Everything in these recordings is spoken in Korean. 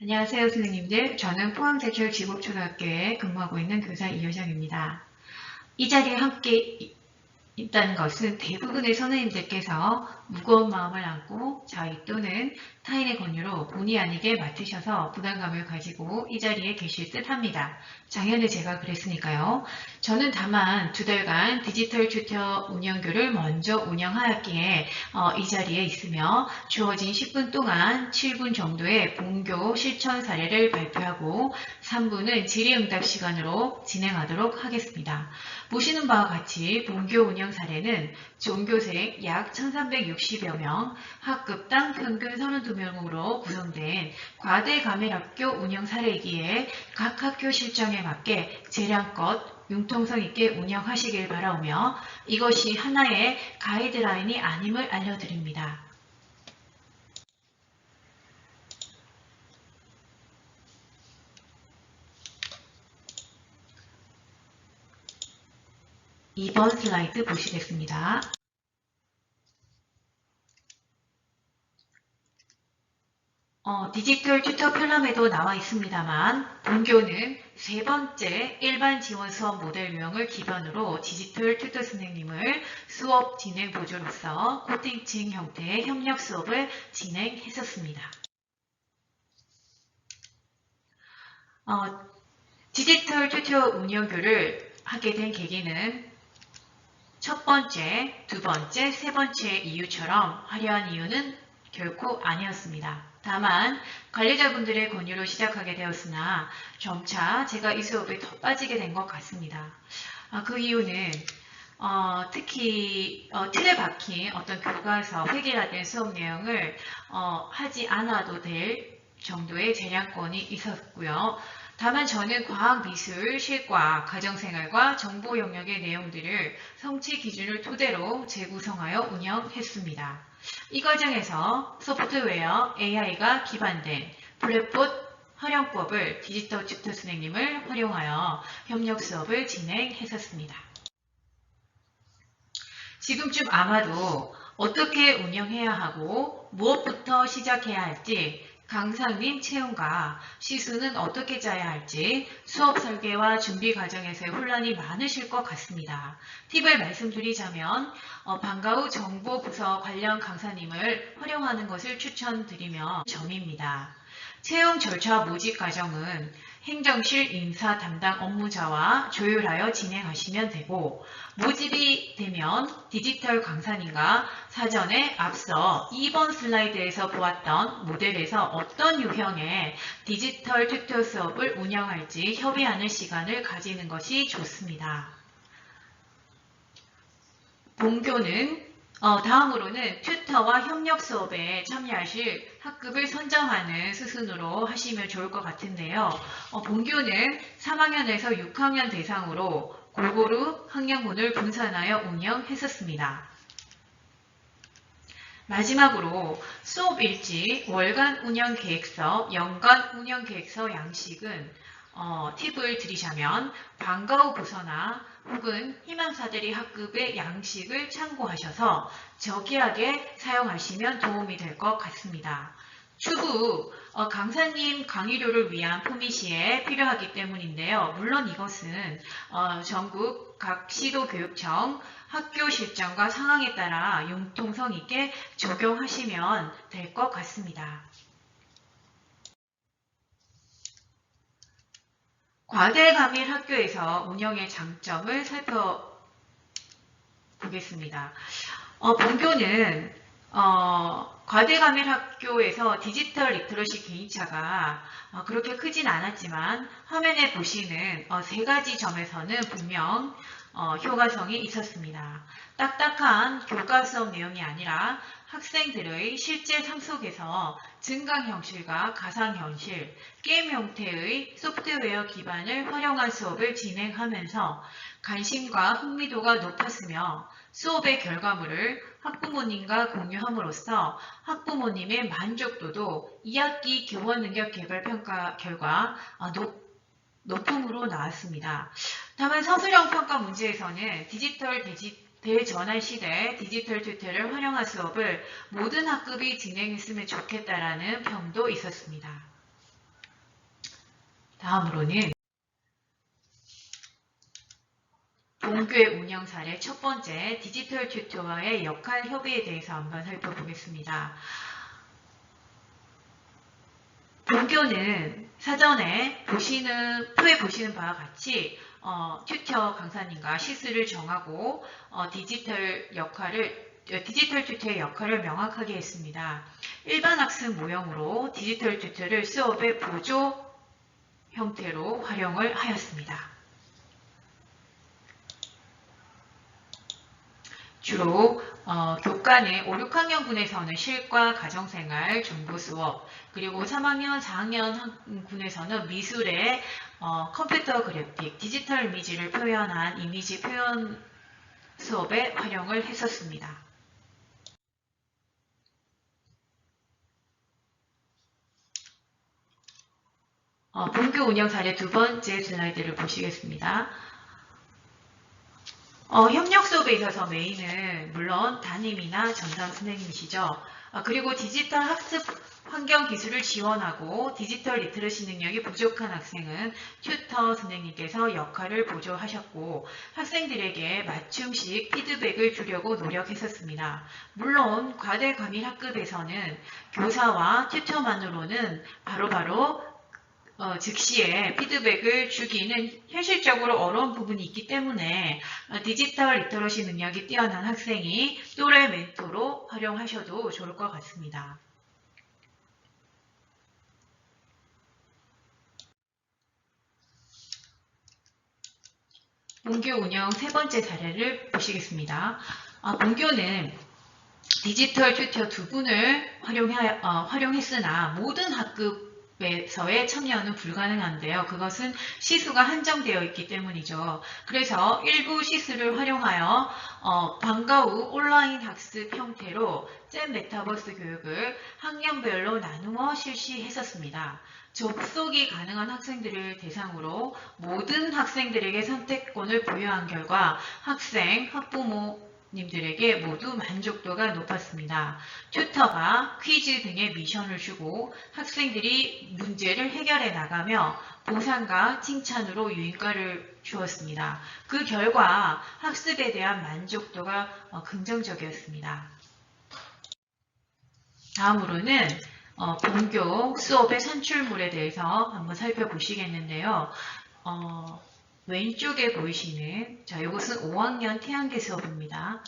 안녕하세요, 선생님들. 저는 포항제철 지곡초등학교에 근무하고 있는 교사 이효정입니다. 이 자리에 함께 이- 있다는 것은 대부분의 선생님들께서 무거운 마음을 안고 자의 또는 타인의 권유로 본의 아니게 맡으셔서 부담감을 가지고 이 자리에 계실 듯 합니다. 작년에 제가 그랬으니까요. 저는 다만 두 달간 디지털 튜터 운영교를 먼저 운영하였기에 어, 이 자리에 있으며 주어진 10분 동안 7분 정도의 본교 실천 사례를 발표하고 3분은 질의응답 시간으로 진행하도록 하겠습니다. 보시는 바와 같이 본교 운영 사례는 종교생 약 1360여 명, 학급당 평균 32 명으로 구성된 과대 가밀학교 운영 사례이기에 각 학교 실정에 맞게 재량껏 융통성 있게 운영하시길 바라오며 이것이 하나의 가이드라인이 아님을 알려드립니다. 이번 슬라이드 보시겠습니다. 어, 디지털 튜터 편람에도 나와 있습니다만 본교는 세 번째 일반 지원 수업 모델 유형을 기반으로 디지털 튜터 선생님을 수업 진행 보조로서 코팅칭 형태의 협력 수업을 진행했었습니다. 어, 디지털 튜터 운영교를 하게 된 계기는 첫 번째, 두 번째, 세 번째 이유처럼 화려한 이유는 결코 아니었습니다. 다만 관리자분들의 권유로 시작하게 되었으나 점차 제가 이 수업에 더 빠지게 된 것 같습니다. 아, 그 이유는 어, 특히 어, 틀에 박힌 어떤 교과서 획일화된 수업 내용을 어, 하지 않아도 될 정도의 재량권이 있었고요. 다만 저는 과학, 미술, 실과, 가정생활과 정보 영역의 내용들을 성취 기준을 토대로 재구성하여 운영했습니다. 이 과정에서 소프트웨어 AI가 기반된 블랙봇 활용법을 디지털 튜터 선생님을 활용하여 협력 수업을 진행했었습니다. 지금쯤 아마도 어떻게 운영해야 하고 무엇부터 시작해야 할지 강사님 채용과 시수는 어떻게 짜야 할지 수업 설계와 준비 과정에서의 혼란이 많으실 것 같습니다. 팁을 말씀드리자면 어, 방과 후 정보 부서 관련 강사님을 활용하는 것을 추천드리며 점입니다. 채용 절차 모집 과정은 행정실 인사 담당 업무자와 조율하여 진행하시면 되고 모집이 되면 디지털 강사님과 사전에 앞서 2번 슬라이드에서 보았던 모델에서 어떤 유형의 디지털 튜터 수업을 운영할지 협의하는 시간을 가지는 것이 좋습니다. 본교는 어, 다음으로는 튜터와 협력 수업에 참여하실 학급을 선정하는 수순으로 하시면 좋을 것 같은데요. 어, 본교는 3학년에서 6학년 대상으로 골고루 학년군을 분산하여 운영했었습니다. 마지막으로 수업 일지, 월간 운영 계획서, 연간 운영 계획서 양식은 어, 팁을 드리자면 방과 후 부서나 혹은 희망사들이 학급의 양식을 참고하셔서 저기하게 사용하시면 도움이 될 것 같습니다. 추후 어, 강사님 강의료를 위한 포미시에 필요하기 때문인데요. 물론 이것은 어, 전국 각 시도교육청 학교 실정과 상황에 따라 융통성 있게 적용하시면 될 것 같습니다. 과대감일 학교에서 운영의 장점을 살펴보겠습니다. 어, 본교는 어, 과대감일 학교에서 디지털 리터러시 개인차가 어, 그렇게 크진 않았지만 화면에 보시는 어, 세 가지 점에서는 분명 어, 효과성이 있었습니다. 딱딱한 교과 수업 내용이 아니라 학생들의 실제 삶 속에서 증강 형식과 가상 현실, 게임 형태의 소프트웨어 기반을 활용한 수업을 진행하면서 관심과 흥미도가 높았으며 수업의 결과물을 학부모님과 공유함으로써 학부모님의 만족도도 2학기 교원 능력 개발 평가 결과 아, 높, 높음으로 나왔습니다. 다만 서술형 평가 문제에서는 디지털 디지, 대전환 시대 디지털 튜터를 활용한 수업을 모든 학급이 진행했으면 좋겠다라는 평도 있었습니다. 다음으로는 본교의 운영 사례 첫 번째 디지털 튜터와의 역할 협의에 대해서 한번 살펴보겠습니다. 본교는 사전에 보시는 표에 보시는 바와 같이 어, 튜터 강사님과 시스를 정하고 어, 디지털 역할을 어, 디지털 튜터의 역할을 명확하게 했습니다. 일반 학습 모형으로 디지털 튜터를 수업의 보조 형태로 활용을 하였습니다. 주로 어, 교과는 5, 6학년군에서는 실과 가정생활, 정보 수업, 그리고 3학년, 4학년 군에서는 미술의 어, 컴퓨터 그래픽, 디지털 이미지를 표현한 이미지 표현 수업에 활용을 했었습니다. 어, 본교 운영 사례 두 번째 슬라이드를 보시겠습니다. 어, 협력 수업에 있어서 메인은 물론 담임이나 전담 선생님이시죠. 어, 그리고 디지털 학습 환경 기술을 지원하고 디지털 리트러시 능력이 부족한 학생은 튜터 선생님께서 역할을 보조하셨고 학생들에게 맞춤식 피드백을 주려고 노력했었습니다. 물론 과대 과밀 학급에서는 교사와 튜터만으로는 바로바로 어, 즉시에 피드백을 주기는 현실적으로 어려운 부분이 있기 때문에 어, 디지털 리터러시 능력이 뛰어난 학생이 또래 멘토로 활용하셔도 좋을 것 같습니다. 본교 운영 세 번째 사례를 보시겠습니다. 아, 본교는 디지털 튜터 두 분을 활용하, 어, 활용했으나 모든 학급 에서의 참여는 불가능한데요. 그것은 시수가 한정되어 있기 때문이죠. 그래서 일부 시수를 활용하여 어, 방과 후 온라인 학습 형태로 잼 메타버스 교육을 학년별로 나누어 실시했었습니다. 접속이 가능한 학생들을 대상으로 모든 학생들에게 선택권을 부여한 결과 학생, 학부모 님들에게 모두 만족도가 높았습니다. 튜터가 퀴즈 등의 미션을 주고 학생들이 문제를 해결해 나가며 보상과 칭찬으로 유인가를 주었습니다. 그 결과 학습에 대한 만족도가 어, 긍정적이었습니다. 다음으로는 어, 본교 수업의 산출물에 대해서 한번 살펴보시겠는데요. 어, 왼쪽에 보이시는 자 이것은 5학년 태양계 수업입니다.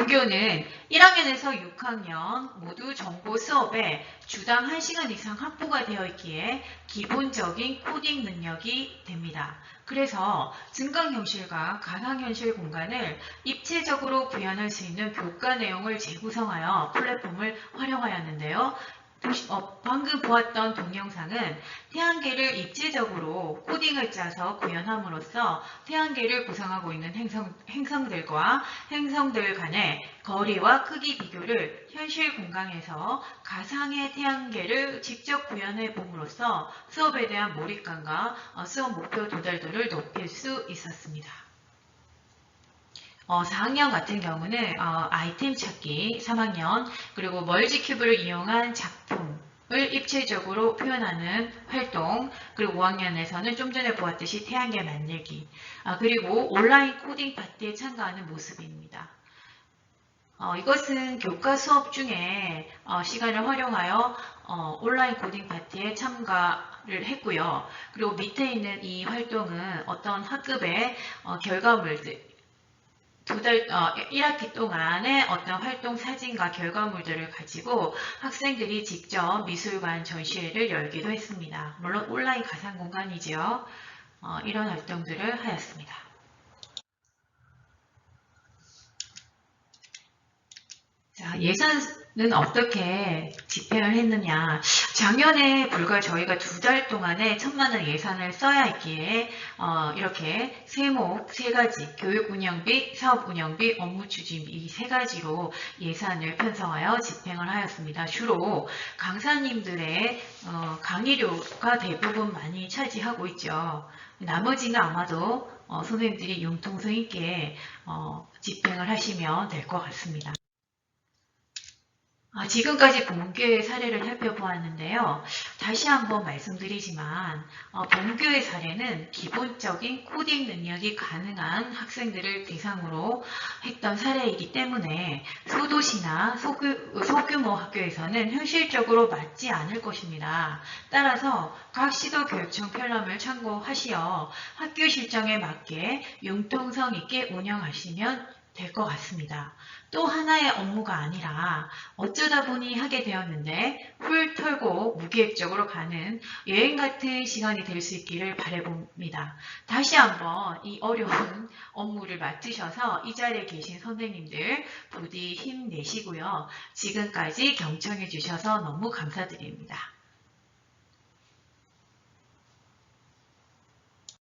본교는 1학년에서 6학년 모두 정보 수업에 주당 1시간 이상 확보가 되어 있기에 기본적인 코딩 능력이 됩니다. 그래서 증강현실과 가상현실 공간을 입체적으로 구현할 수 있는 교과 내용을 재구성하여 플랫폼을 활용하였는데요. 어, 방금 보았던 동영상은 태양계를 입체적으로 코딩을 짜서 구현함으로써 태양계를 구성하고 있는 행성, 행성들과 행성들 간의 거리와 크기 비교를 현실 공간에서 가상의 태양계를 직접 구현해 봄으로써 수업에 대한 몰입감과 어, 수업 목표 도달도를 높일 수 있었습니다. 어, 4학년 같은 경우는 어, 아이템 찾기, 3학년 그리고 멀지 큐브를 이용한 작품 을 입체적으로 표현하는 활동 그리고 5학년에서는 좀 전에 보았듯이 태양계 만들기 아, 그리고 온라인 코딩 파티에 참가하는 모습입니다. 어, 이것은 교과 수업 중에 어, 시간을 활용하여 어, 온라인 코딩 파티에 참가를 했고요. 그리고 밑에 있는 이 활동은 어떤 학급의 어, 결과물들 두 달, 어, 1학기 동안의 어떤 활동 사진과 결과물들을 가지고 학생들이 직접 미술관 전시회를 열기도 했습니다. 물론 온라인 가상 공간이지요. 어, 이런 활동들을 하였습니다. 자, 예산 는 어떻게 집행을 했느냐. 작년에 불과 저희가 두 달 동안에 천만 원 예산을 써야 했기에 어, 이렇게 세목 세 가지 교육 운영비, 사업 운영비, 업무 추진비 이 세 가지로 예산을 편성하여 집행을 하였습니다. 주로 강사님들의 어, 강의료가 대부분 많이 차지하고 있죠. 나머지는 아마도 어, 선생님들이 융통성 있게 어, 집행을 하시면 될 것 같습니다. 아, 지금까지 본교의 사례를 살펴보았는데요. 다시 한번 말씀드리지만 어, 본교의 사례는 기본적인 코딩 능력이 가능한 학생들을 대상으로 했던 사례이기 때문에 소도시나 소규, 소규모 학교에서는 현실적으로 맞지 않을 것입니다. 따라서 각 시도교육청 편람을 참고하시어 학교 실정에 맞게 융통성 있게 운영하시면 될 것 같습니다. 또 하나의 업무가 아니라 어쩌다 보니 하게 되었는데 훌 털고 무계획적으로 가는 여행 같은 시간이 될 수 있기를 바라봅니다. 다시 한번 이 어려운 업무를 맡으셔서 이 자리에 계신 선생님들 부디 힘내시고요. 지금까지 경청해 주셔서 너무 감사드립니다.